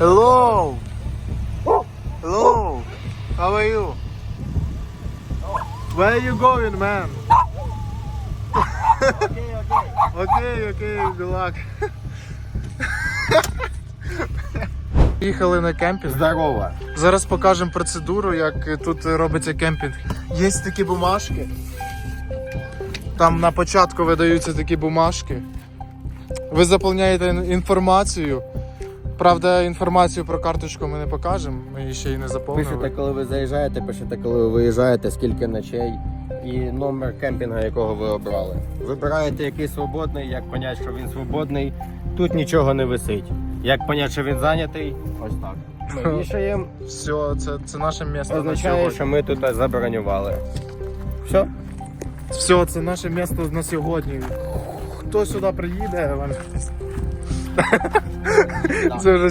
Hello. Hello. How are you? Where are you going, man? Окей, окей. Окей, окей, good luck. Їхали на кемпінг. Здорово. Зараз покажемо процедуру, як тут робиться кемпінг. Є такі бумажки. Там на початку видаються такі бумажки. Ви заповняєте інформацію. Правда, інформацію про карточку ми не покажемо, ми її ще й не заповнили. Пишете, коли ви заїжджаєте, пишете, коли ви виїжджаєте, скільки ночей і номер кемпінга, якого ви обрали. Вибираєте, який свободний, як понять, що він свободний. Тут нічого не висить. Як понять, що він зайнятий, ось так. Ми вішаємо, Все, це, це наше місце. на означає, що ми тут забронювали. Все. Все, це наше місце на сьогодні. Хто сюди приїде, 这是